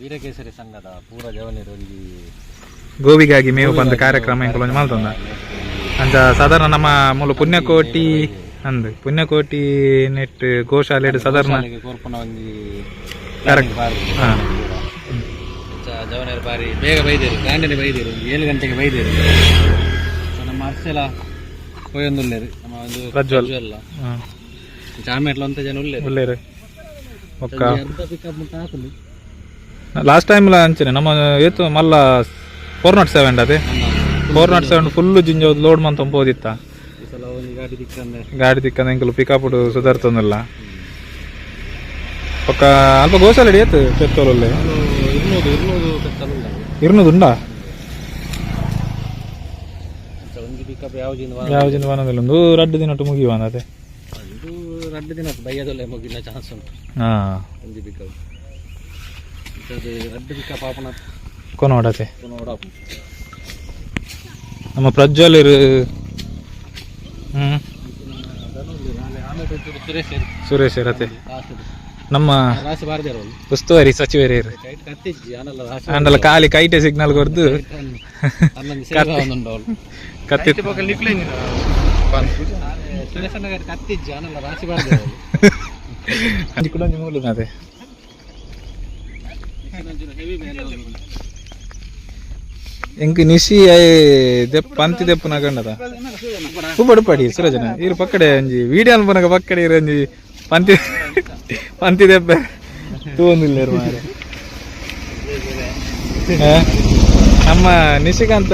ವೀರಕೇಸರಿ ಸಂಘದ ಪೂರ ಜವನಿರು ಒಂಜಿ ಗೋವಿಗಾಗಿ ಮೇವು ಬಂದ ಕಾರ್ಯಕ್ರಮ ಇಂಕಲ್ ಒಂಜಿ ಮಲ್ತೊಂದ ಅಂಚ ಸಾಧಾರಣ ನಮ್ಮ ಮೂಲ ಪುಣ್ಯಕೋಟಿ ಅಂದ್ ಪುಣ್ಯಕೋಟಿ ನೆಟ್ ಗೋಶಾಲೆ ಸಾಧಾರಣ ಕೋರ್ಪುನ ಒಂಜಿ. ಜವನರು ಬಾರಿ ಬೇಗ ಬೈದೇರು ಗ್ರ್ಯಾಂಡಲ್ಲಿ ಬೈದೇರು ಒಂದು ಏಳು ಗಂಟೆಗೆ ಬೈದೇರು. ಸೊ ನಮ್ಮ ಅರ್ಸೆಲ ಕೊಯ್ಯೊಂದುಲ್ಲೇರು ನಮ್ಮ ಒಂದು ಪ್ರಜ್ವಲ್. ಜಾಮೆಟ್ಲ ಅಂತ ಜನ ಒಕ್ಕ? ಅರ್ಧ ಪಿಕಪ್ ಮುಟ್ಟ ಹಾಕುದು. ಲಾಸ್ಟ್ ಟೈಮ್ ಅಂಚನೆ ನಮ್ಮ ಏತು ಮಲ್ಲ ಫೋರ್ ನಾಟ್ ಸೆವೆನ್ ಅದೇ? ಫೋರ್ ನಾಟ್ ಸೆವೆನ್ ಫುಲ್ ಜಿಂಜೋದು ಲೋಡ್ ಮಂತ ಹೋದಿತ್ತ ಗಾಡಿ ದಿಕ್ಕಂದ ಎಂಕಲು ಪಿಕಪ್ ಸುಧಾರ್ತಂದಿಲ್ಲ ಒಕ್ಕ ಅಲ್ಪ ಗೋಸಲ್ ಹಿಡಿಯತ್ತು ಪೆತ್ತೋಲಲ್ಲಿ ಇರ್ನೂದು ಪಿಕಪ್ ಯಾವ ದಿನ ವಾನದಲ್ಲಿ ಒಂದು ರಡ್ಡು ದಿನ ಮುಗಿಯುವ ಅದೇ? ರಡ್ಡು ದಿನ ಬೈಯದಲ್ಲೇ ಮುಗಿನ ಚಾನ್ಸ್ ಉಂಟು. ಹಾ ಒಂದು ಪಿಕಪ್ ಅದು ರಡ್ಡು ಪಿಕಪ್ ಆಪನ ಕೊನೋಡತೆ. ನಮ್ಮ ಪ್ರಜ್ವಲ್ ಇರು ಹ್ಮ್. ಸುರೇಶ್ ಸುರೇಶ್ ರತೆ ಕಾಸು ನಮ್ಮ ಉಸ್ತುವಾರಿ ಸಚಿವರೇ ಅಂಡಲ್ಲ ಖಾಲಿ ಕೈಟೆ ಸಿಗ್ನಲ್ ಅವಳು ಕತ್ತಿ ಕೂಡ ನಿಮ್ಮ ಅದೇ. ಹೆವಿ ಮೇಲೆ ಎಂಕ್ ನಿಶಿ ದೆಪ್ ಪಂತಿ ದೆಪ್ಪು ನಗಂಡದ ಉಪ್ಪಡು ಪಡಿ ಸುರಜನ ಇರು ಪಕ್ಕಡೆ ಒಂಜಿ ವಿಡಿಯೋ ಅನ್ಪನಗ ಪಕ್ಕಡೆ ಇರು ಒಂಜಿ ಪಂತಿ ಪಂತಿ ದೆಪ್ಪೆ ತೂಂದಿಲ್ಲ ಇರು ಮಾರೆ ಹಾ? ನಮ್ಮ ನಿಶಿಕಾಂತ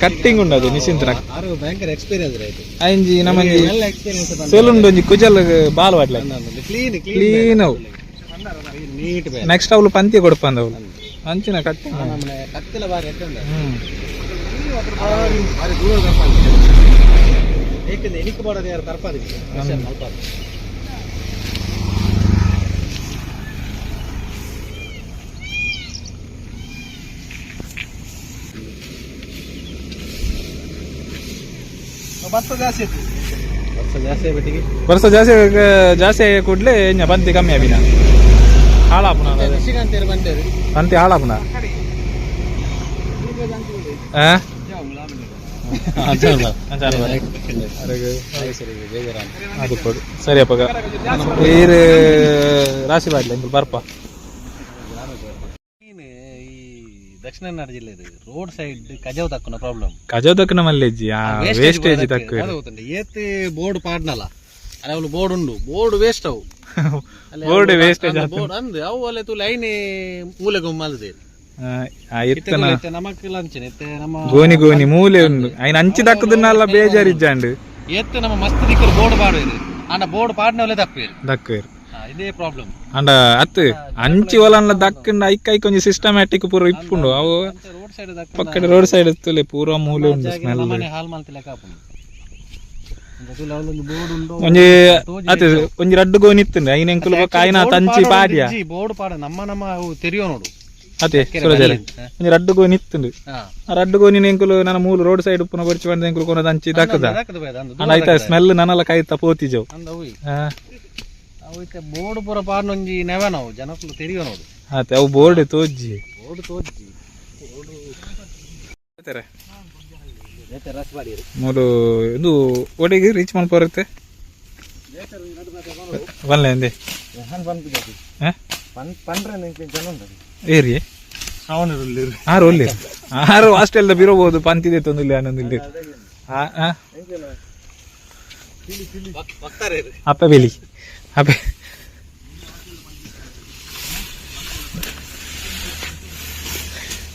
ಕಟ್ಟಿಂಗ್ ಉಂಡದು ನಿಶಿಂತ್ರ ಆರು ಭಯಂಕರ ಎಕ್ಸ್ಪೀರಿಯನ್ಸ್ ಆಯ್ತು ಅಂಜಿ ನಮ್ಮಂಜಿ ಎಲ್ಲ ಎಕ್ಸ್ಪೀರಿಯನ್ಸ್ ಸೆಲುಂಡು ಒಂಜಿ ಕುಜಲ್ ಬಾಲ್ ವಾಡ್ಲ ಕ್ಲೀನ್ ಕ್ಲೀನ್ ಅವು ನೀಟ್ ಬೇರೆ ನೆಕ್ಸ್ಟ್ ಅವಳು ಪಂತಿ ಕೊಡ್ಪಂದ ಅವಳು ಅಂಚಿನ ಕಟ್ಟಿ ಕತ್ತಿಲ ಬಾರಿ ಏಕೆಂದ್ರೆ ಎಣಿಕೆ ಮಾಡೋದು ಯಾರು ಜಾಸ್ತಿ ಇತ್ತು ವರ್ಷ ಜಾಸ್ತಿ ಜಾಸ್ತಿ ಜಾಸ್ತಿ ಕೂಡ್ಲೆ ಇನ್ನ ಪಂತಿ ಕಮ್ಮಿ ಆಬಿನ ಹಾಳಾಪುನ ನಿಶಿಕಾಂತೇರು ಬಂದೇರು ಪಂತಿ ಹಾಳಾಪುನ ಆ ಅದು ಕೊಡು ಸರಿ ಅಪ್ಪಗ ಈರು ರಾಶಿ ಬಾಡ್ಲಿ ಎಂಕಲ್ ಬರ್ಪ ಈ ದಕ್ಷಿಣ ಕನ್ನಡ ಜಿಲ್ಲೆದು ರೋಡ್ ಸೈಡ್ ಕಜಾವ್ ತಕ್ಕನ ಪ್ರಾಬ್ಲಮ್ ಕಜೋದಕ್ನ ಮಲ್ಲೆಜ್ಜಿ ಆ ವೇಸ್ಟೇಜ್ ತಕ್ಕ ಏತ್ ಬೋರ್ಡ್ ಪಾಡ್ನಲ್ಲ ಅಲ್ಲಿ ಅವಳು ಬೋರ್ಡ್ ಉಂಡು ಬೋರ್ಡ್ ವೇಸ್ಟ್ ಅವು ಬೋರ್ಡ್ ವೇಸ್ಟೇಜ್ ಬೋರ್ಡ್ ಅಂದ್ ಅವು ಅಲ್ಲೇ ತು ಲೈನ್ ಮೂಲೆ ಗೊಮ್ಮಲ್ದೆ ನಮಕ್ ಲಂಚನೆ ನಮ್ಮ ಗೋನಿ ಗೋನಿ ಮೂಲೆ ಉಂಡು ಅಯ್ನ ಅಂಚಿ ದಕ್ಕದನ್ನೆಲ್ಲ ಬೇಜಾರಿಜ್ಜಾಂಡು ಎತ್ತ ನಮ್ಮ ಮಸ್ತ್ ದಿಕ್ಕರು ಬೋರ್ಡ್ ಇದೆ. ಆಂಡ ಬೋರ್ಡ್ ಪಾಡ್ನವಲ್ಲೇ ತಪ್ಪೇರು ದಕ್ಕೇರು ಇದೇ ಪ್ರಾಬ್ಲಮ್ ಅಂಡ ಅತ್ ಅಂಚಿ ಒಲನ್ಲ ದಕ್ಕಂಡ ಐಕ್ ಐಕ್ ಒಂಜಿ ಸಿಸ್ಟಮ್ಯಾಟಿಕ್ ಪೂರ ಇಪ್ಪುಂಡು ಅವು ರೋಡ್ ಸೈಡ್ ಪಕ್ಕಡೆ ರೋಡ್ ಸೈಡ್ ಇತ್ತಲೆ ಪೂರ ಮೂಲೆ ಉಂಡು ಸ್ಮೆಲ್ ಹಾಲ್ ಮಾಲ್ತಿ ಲೆಕ್ಕ ಉಂಡು ಒಂಜಿ ಅತ್ತೆ ಒಂಜಿ ರಡ್ಡು ಗೋನಿ ಇತ್ತಂಡೆ ಐನ ಎಂಕುಲು ಕಾಯಿನ ತಂಚಿ ಪಾಡ್ಯ? ಬೋರ್ಡ್ ಪಾಡ ನಮ್ಮ ನಮ್ಮ ತೆರಿಯೋ ನೋಡು. ಅತ್ತೆ ಸುರಜರೆ ಒಂಜಿ ರಡ್ಡು ಹಾ. ಆ ರಡ್ಡು ಗೋನಿನ ಎಂಕುಲು ನನ್ನ ಮೂಲು ರೋಡ್ ಸೈಡ್ ಉಪ್ಪುನ ಬರ್ಚಿ ಬಂದ ಎಂಕುಲು ಕೊನ ತಂಚಿ ದಕ್ಕದ ದಾಕದ. ಅಂಡ ಆಯ್ತಾ ಸ್ಮೆಲ್ ನನ್ನಲ್ಲ ಕಾಯ್ತಾ ಪೋತಿಜವು ಅಂದ ಅವು ಹಾ. ಅವು ಇತ್ತೆ ಬೋರ್ಡ್ ಪೂರ ಪಾಡ್ನೊಂಜಿ ನೆವ ನಾವು ಜನಕ್ಕಲು ತೆರಿಯೋ ನೋಡು. ಅತ್ತೆ ಅವು ಬೋರ್ಡ್ ತೋಜ್ಜಿ. ಬೋರ್ಡ್ ತೋಜ್ಜಿ. ರಸ್ ಮೂಲು ಇದು ಒಡೆಗೆ ರೀಚ್ ಮಾಡ್ಬರುತ್ತೆ ಬಲ್ಲೆ ಅಂದೆ. ಏರಿ? ಆರು ಒಲ್ಲಿ ಆರು ಹಾಸ್ಟೆಲ್ ಬಿರೋಬಹುದು ಪಂತಿದೆ ತೊಂದಿಲ್ಲ ಅನ್ನೊಂದಿಲ್ಲ ಬರ್ತಾರೆ ಅಪ್ಪ ಬೇಲಿ ಅಪ್ಪ.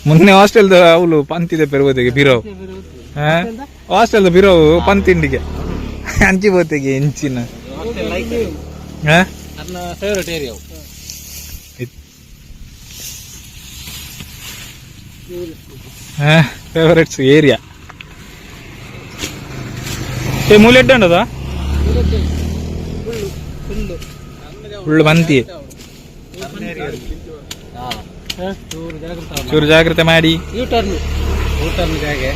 ಮೊನ್ನೆ ಹಾಸ್ಟೆಲ್ದ ಅವಳು ಪಂತಿದೆ ಪೆರ್ಬೋದಿಗೆ ಬಿರೋವು. ಹಾಸ್ಟೆಲ್ದ ಬಿರೋವು ಪಂತಿಂಡಿಗೆ ಅಂಚಿ ಬೋತೆಗೆ ಹೆಂಚಿನ ಫೇವರೇಟ್ಸ್ ಏರಿಯಾ ಏ ಮೂಲೆಡ್ಡ ಉಂಟದ ಫುಲ್ ಬಂತಿ ಚೂರು ಜಾಗ್ರತೆ ಮಾಡಿ. ಯೂ ಟರ್ನ್ ಯೂ ಟರ್ನ್ ಜಾಗೆ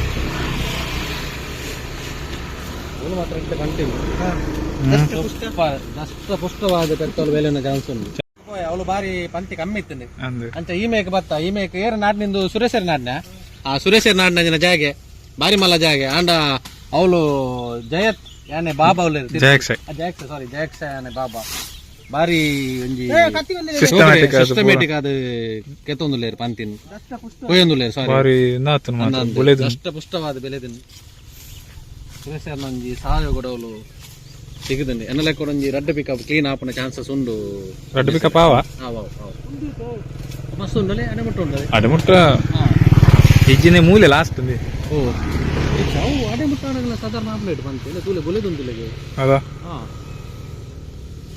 ಅವನು ಮಾತ್ರ ಕಂಟಿನ್ಯೂ. ದಷ್ಟ ಪುಷ್ಟವಾದ ಪೆಟ್ರೋಲ್ ಬೆಲೆನ ಚಾನ್ಸ್ ಉಂಟು. ಅವಳು ಬಾರಿ ಪಂತಿ ಕಮ್ಮಿ ಇತ್ತಂದೆ. ಅಂತ ಈ ಮೇಕ್ ಬತ್ತ ಈ ಮೇಕ್ ಏರ ನಾಡ್ನಿಂದು ಸುರೇಶರ್ ನಾಡ್ನ? ಆ ಸುರೇಶರ್ ನಾಡ್ನ ಜಾಗೆ ಬಾರಿ ಮಲ್ಲ ಜಾಗೆ. ಆಂಡ ಅವಳು ಜಯತ್ ಯಾನೆ ಬಾಬಾ ಅವಳು ಜಯಕ್ಷ. ಸಾರಿ ಜಯಕ್ಷ ಯಾನೆ ಬಾಬಾ. ಬಾರಿ ಒಂಜಿ ಸಿಸ್ಟಮ್ಯಾಟಿಕ್ ಅದು ಕೆತ್ತೊಂದುಲ್ಲೇರು ಪಂತಿನ. ಕೊಯ್ಯೊಂದುಲ್ಲೇರು ಸಾರಿ ದಷ್ಟ ಪುಷ್ಟವಾದ ಬೆಲೆದಿನ ಇಲ್ಲ ಸರ್ ನಂಜಿ ಸಹಾಯ ಗೊಡವಲು ಸಿಗದಂದಿ ಎನ್ನ ಲೆಕ್ಕ ಒಂಜಿ ರೆಡ್ ಪಿಕಪ್ ಕ್ಲೀನ್ ಆಪನ ಚಾನ್ಸಸ್ ಉಂಡು. ರೆಡ್ ಪಿಕಪ್ ಆವಾ? ಆವಾ ಆವಾ. ಮಸ್ತ್ ಉಂಡಲೇ ಅನೆ ಮುಟ್ಟ ಉಂಡದೆ ಅಡೆ ಮುಟ್ಟ ಇಜ್ಜಿನ ಮೂಲೆ ಲಾಸ್ಟ್ ಉಂದಿ ಓ ಚಾವು ಅಡೆ ಮುಟ್ಟ ಅನಗಲ ಸಾಧಾರಣ ಆಪ್ಲೇಟ್ ಬಂತು. ಇಲ್ಲ ತೂಲೆ ಬೊಲೆ ದುಂದಿಲ್ಲಗೆ ಅದಾ ಹಾ.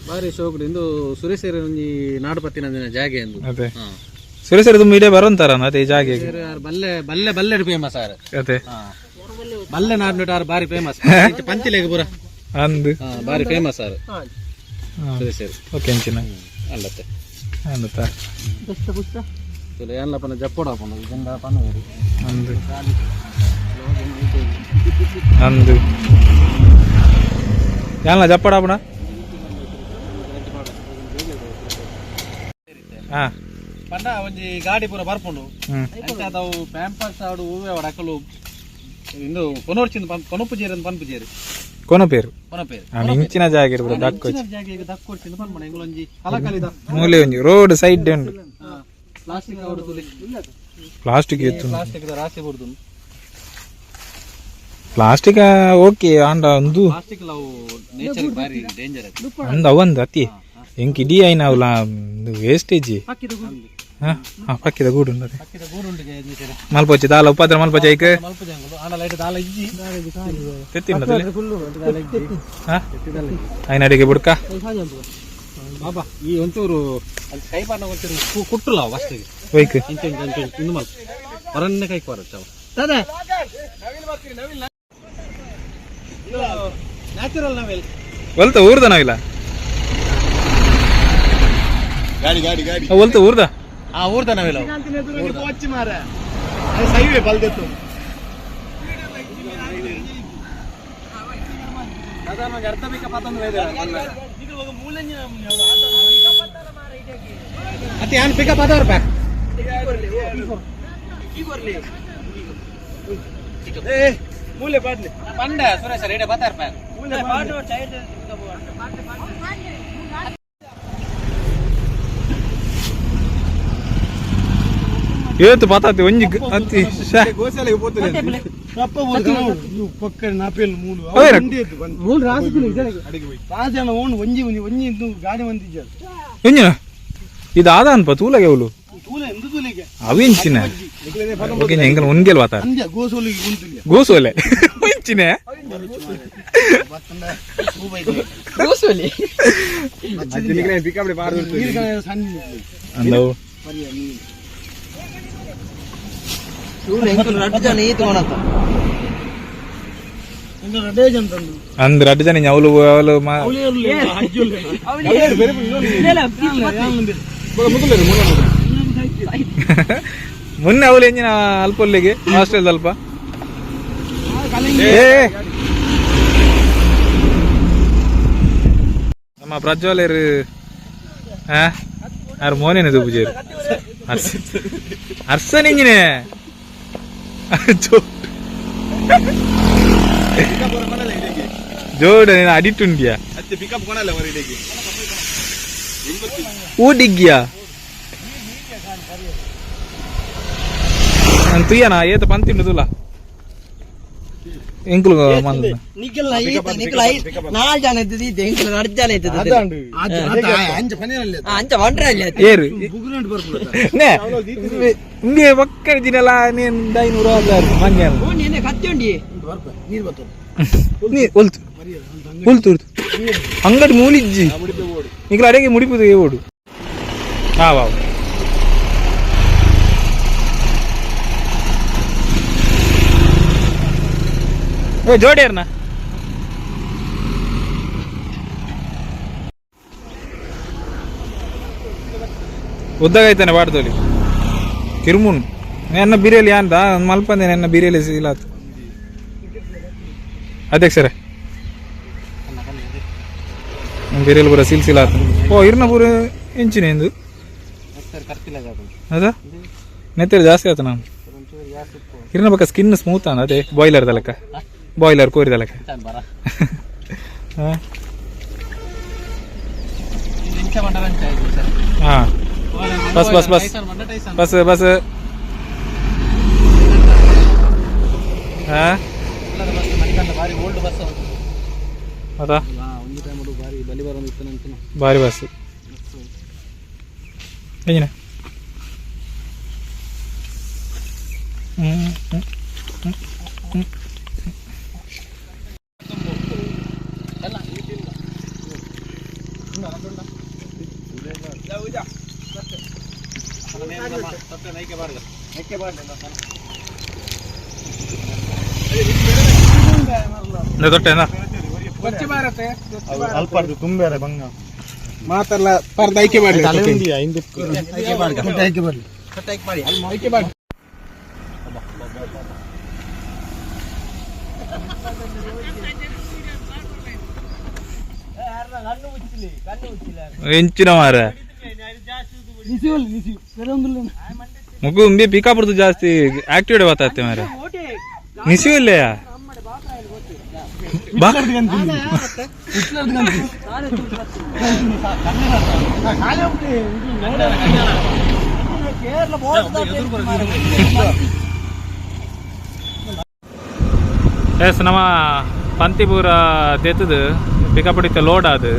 ಬಾರಿ ಶೋಕ್ ಇಂದು ಸುರೇಶರ ಒಂಜಿ ನಾಡಪತ್ತಿನ ದಿನ ಜಾಗೆ ಅಂದು ಅದೇ. ಹಾ. ಸುರೇಶರ ತುಂಬ ಇಡೇ ಬರೋಂತಾರ ಅದೇ ಜಾಗೆ ಬಲ್ಲೆ ಬಲ್ಲೆ ಬಲ್ಲೆ ಫೇಮಸ್ ಸರ್ ಅದೇ. ಹಾ. ಬಲ್ಲೆ ನಾಡ್ನುಟ ಆರ್ ಬಾರಿ ಫೇಮಸ್ ಪಂಚಲೇಗ ಪೂರ. ಅಂದು. ಹಾ ಬಾರಿ ಫೇಮಸ್ ಆರ್. ಸರಿ ಸರಿ. ಓಕೆ ಅಂಚಿನ. ಅಲ್ಲತ್ತೆ. ಎಲ್ಲ ಪನ ಜಪ್ಪೋಡ ಪನ ಜಂಡ ಪನ್ನುವರು ಅಂದು. ಅಂದು. ಯಾನ್ಲ ಜಪ್ಪಡ ಹಾ. ಪಂಡ ಒಂಜಿ ಗಾಡಿ ಪೂರ ಬರ್ಪುಂಡು. ಅದಾವು ಪ್ಯಾಂಪರ್ಸ್ ಆಡು ಹೂವೆ ಆಡು ಅಕ್ಕಲು ಇಂದು ಕೊನೋರ್ಚಿಂದ ಪನ್ ಅಂತ ಕೊನಪೇರು. ಜಾಗ ಇರ್ಬೋದು ಜಾಗ ಪನ್ಪಣ ಮೂಲೆ ಒಂಜಿ ರೋಡ್ ಸೈಡ್ ಉಂಡು ಪ್ಲಾಸ್ಟಿಕ್ ಪ್ಲಾಸ್ಟಿಕ್ ಎತ್ತು ಪ್ಲಾಸ್ಟಿಕ್ ರಾಸಿ ಬುಡ್ದು ಪ್ಲಾಸ್ಟಿಕ್ ಓಕೆ ಆಂಡ ಒಂದು ಪ್ಲಾಸ್ಟಿಕ್ ಅವು ನೇಚರ್ ಬಾರಿ ಡೇಂಜರ್ ಅದು. ಅಂದ ಅವಂದು ಅತಿ. ಹೆಂಗ್ ಇಡೀ ಐನ ವೇಸ್ಟೇಜ್ ಹಾಕಿದ ಇಜ್ಜಿ. ಹಾ? ಐನ ಅಡಿಗೆ ಬುಡ್ಕ? ಬಾಬಾ ಈ ಒಂಚೂರು ಅಲ್ಲಿ ಕೈ ಒಂಚೂರು ಇಂಚ ಇಂಚ ಇನ್ನು ಮಲ್ ಹೊರನ್ನೇ ಕೈ ನ್ಯಾಚುರಲ್ ನವೆಲ್. ಒಲ್ತ ಊರ್ದ ನಾವಿಲ್ಲ? ಗಾಡಿ ಗಾಡಿ ಗಾಡಿ. ಒಲ್ತ ಊರ್ದ? ಆ ಊರ್ದ ನವೆಲ್ ಪೋಚಿ ಮಾರ. ಸೈವೇ ಬಲ್ದೆತ್ತು. ಅರ್ಧ ಬೇಕಾ ಮತ್ತೆ ಏನ್ ಪಿಕಪ್ ಆದವ್ರ ರೂಪಾಯಿ ಮೂಲೆ ಬಾಡ್ಲಿ ಪಂಡ ಸುರೇಶ ರೇಡೆ ಬತ್ತಾರ ರೂಪಾಯಿ ಮೂಲೆ ಬಾಡ್ ಇವತ್ತು ಪಾತಾತೆ ಒಂಜಿ ಹತ್ತಿ ಮೂಲು. ಮೂಲು ಓನ್ ಒಂಜಿ ಒಂಜಿ ಒಂಜಿ ಗಾಡಿ ಇದು ಆದ ಅನ್ಪ ತೂಲಗೆ? ಅವಳು ಅವಿಂಚಿನ ಒಂದೇಲ್ ವಾತ ಗೋಸೋಲೆ ಗೋಸೋಲೆ. ಅಂದವು. రెడ్డే జంతండు ಅಂದ್ರ ಅಡ್ಡ ಜನ ಅವಳು ಅವಳು ಮಾ- ಮೊನ್ನೆ ಅವಳು ಎಂಜಿನ ಅಲ್ಪಲ್ಲಿಗೆ ಹಾಸ್ಟೆಲ್ ಅಲ್ಪ ಏ ನಮ್ಮ ಪ್ರಜ್ವಲರು ಹಾ ಯಾರು ಮೋನೇನೆ ದುಬ್ಬುಜೇರು ಅರ್ಸ ಅರ್ಸನ್ ಎಂಜಿನೆ ಜೋಡ ಅಡಿಟುಂಡ್ಯಾ ಊಟಿಗ್ಯಾ ನಾನು ತುಯ್ಯನಾ ಏತ ಪಂತಿಂಡು ತುಲಾ ಎಂಕುಲು ಮಂದ ನಿಕಲ್ ಐತ ನಿಕಲ್ ಐ ನಾಲ್ ಜನ ಇದ್ದಿದ್ದಿ ಎಂಕುಲು ನಾಲ್ ಜನ ಇದ್ದಿದ್ದಿ ಅದಾಂಡು ಅಂಚ ಪನೆರಲ್ಲ ಅಂಚ ವಂಡ್ರಲ್ಲ ಏರು ಬುಗುನಂಡ್ ಬರ್ಬೋದು ನೇ ಇಂಗೆ ಒಕ್ಕಡ ದಿನಲ ನೀನ್ 500 ಅಲ್ಲ ಮಂಜೆ ಓ ನೀನೆ ಕತ್ತೊಂಡಿ ನೀರ್ ಬತ್ತು ನೀ ಒಲ್ತು ಒಲ್ತು ಒಲ್ತು ಅಂಗಡಿ ಮೂಲಿಜ್ಜಿ ನಿಕಲ್ ಅಡೆಗೆ ಮುಡಿಪುದು ಏ ಓಡು ಹಾ ಬಾಬು ವಾ ಜೋಡಿ ಅರ್ನ ಉದ್ದಾಗೈತಾನೆ ಬಾಡ್ದೋಲಿ ಕಿರುಮುನ್. ಎನ್ನ ಬಿರಿಯಲ್ಲಿ ಅಂತ ಮಲ್ಪಂದೆ ಬಿರಿಯಾಲಿ ಬಿರಿಯಲ್ಲಿ ಸಿಲಾತ್ ಅಧ್ಯಕ್ಷರೇ. ಬಿರಿಯಲ್ಲಿ ಪೂರ ಸಿಲ್ಸಿಲಾತ್ ಓ, ಇರ್ನ ಪೂರ ಇಂಚಿನ ಎಂದು ಅದ ಅದು ನೆತ್ತಿರು ಜಾಸ್ತಿ ಆಯ್ತು ನಾನು ಇರ್ನ ಪಕ್ಕ ಸ್ಕಿನ್ ಸ್ಮೂತ್ ಅದೇ ಬಾಯ್ಲರ್ ತಲಕ? ಬಾಯ್ಲರ್ ಕೋರಿ ತಲಕ ಚಾನ್ ಬರ ಹಾ ಇಂಚ ಮಂಡಲ ಅಂಚ ಆಯ್ತು ಸರ್ ಹಾ bus, bus, bus. ಮಂಡ Tyson bus bus ಹಾ ಎಲ್ಲರ ಬಸ್ ಮಣಿಕಂಡ ಬಾರಿ ಓಲ್ಡ್ ಬಸ್ ಹೌದಾ ಒಂದು ಟೈಮ್ ಬಾರಿ ಬಲಿ ಬರೋದು ಇತ್ತು ನಂತರ ಭಾರಿ ಬಸ್ ಏನ ಹ್ಮ್ ಹ್ಮ್ ಇದು ಮಾತಲ್ಲ ಪರ್ದ ಐಕೆ ಮಾಡಿ ಐಕೆ ಬರ್ಲಿ ಎಂಚಿನ ಮಾರ. ಮಗು ಉಂಬಿ ಪಿಕಾಪುರದು ಜಾಸ್ತಿ. ಆಕ್ಟಿವ್ ಬತ್ತಾತ್ತೆ ಮಾರ. ನಿಸಿ ಬಾ. ಎಸ್ ನಮ್ಮ ಪಂತಿಪುರ ತೆತ್ತದು ಪಿಕಪಡಿತ ಲೋಡ್ ಆದ್.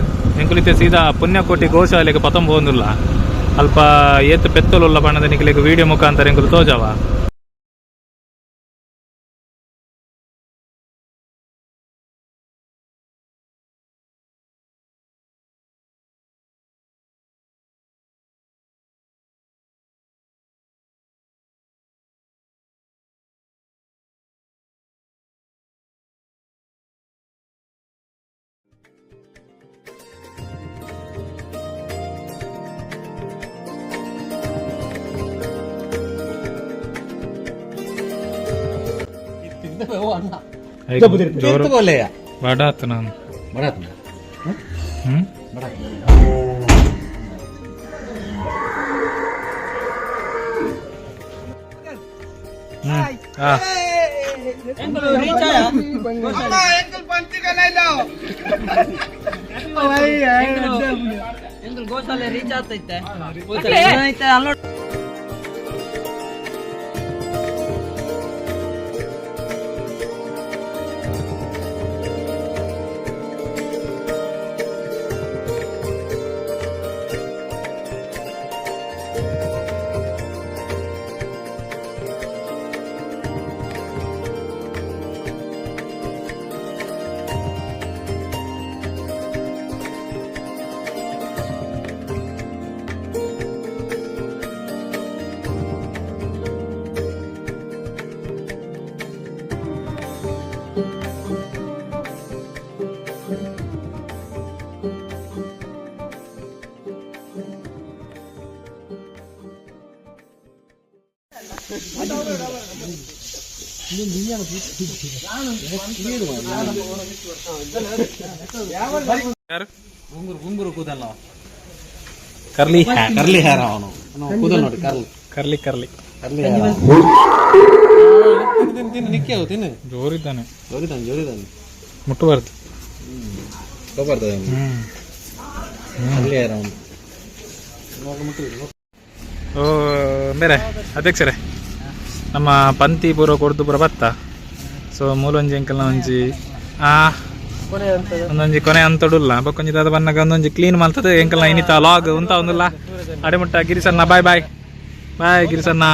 ಎಂಕುಲಿತೆ ಸೀದಾ ಪುಣ್ಯಕೋಟಿ ಗೋಶಾಲೆಗೆ ಪತಂಬ ಹೋಂದುಲ್ಲ ಅಲ್ಪ ಏತು ಪೆತ್ತಲುಲ್ಲ ಬಣ್ಣದ ನಿಕ್ಲಿಗೆ ವಿಡಿಯೋ ಮುಖಾಂತರ ಎಂಕುಲು ತೋಜವ. ಜೋರು ಬೋಲೆಯ ಬಡ ಆತು ನಾನು. ಬಡತ್ನ ಹ್ಮ್? ಹ್ಮ್. ಆ. ಎಂಕಲ್ ಗೋಶಾಲೆ ರೀಚ್ ಆಗ್ತೈತೆ. ಗುಂಗುರು ಗುಂಗುರು ಕೂದಲ್ಲ ಕರ್ಲಿ ಕರ್ಲಿ ಹೇರ್ ಅವನು. ಕೂದಲ್ ನೋಡಿ ಕರ್ಲಿ. Curly curly. ಕರ್ಲಿ ತಿನ್ನು ತಿನ್ನು ನಿಕ್ಕೇವು ತಿನ್ನು. ಜೋರಿದ್ದಾನೆ. ಜೋರಿದ್ದಾನೆ ಜೋರಿದಾನೆ ಮುಟ್ಟಬಾರ್ದು. ಬರ್ತದೆ ಹ್ಮ್. ಕರ್ಲಿ ಹೇರ್ ಅವನು. ಓ ಬೇರೆ ಅಧ್ಯಕ್ಷರೇ. ನಮ್ಮ ಪಂತಿ ಪೂರ್ವ ಕೊಡ್ದು ಪೂರ ಬತ್ತ ಸೊ ಮೂಲೊಂಜಿ ಅಂಕಲ್ನ ಒಂಜಿ ಆ ಒಂದೊಂಜಿ ಕೊನೆ ಅಂತಡುಲ್ಲ ಬಕ್ಕೊಂಜಿ ದಾದ ಬನ್ನಗ ಒಂದೊಂಜಿ ಕ್ಲೀನ್ ಮಾಡ್ತದೆ. ಎಂಕಲ್ನ ಇನಿತ ಲಾಗ್ ಉಂತ ಒಂದಲ್ಲ. ಅಡೆಮುಟ್ಟ ಗಿರಿಸನ್ನ ಬಾಯ್ ಬಾಯ್ ಬಾಯ್ ಗಿರಿಸನ್ನ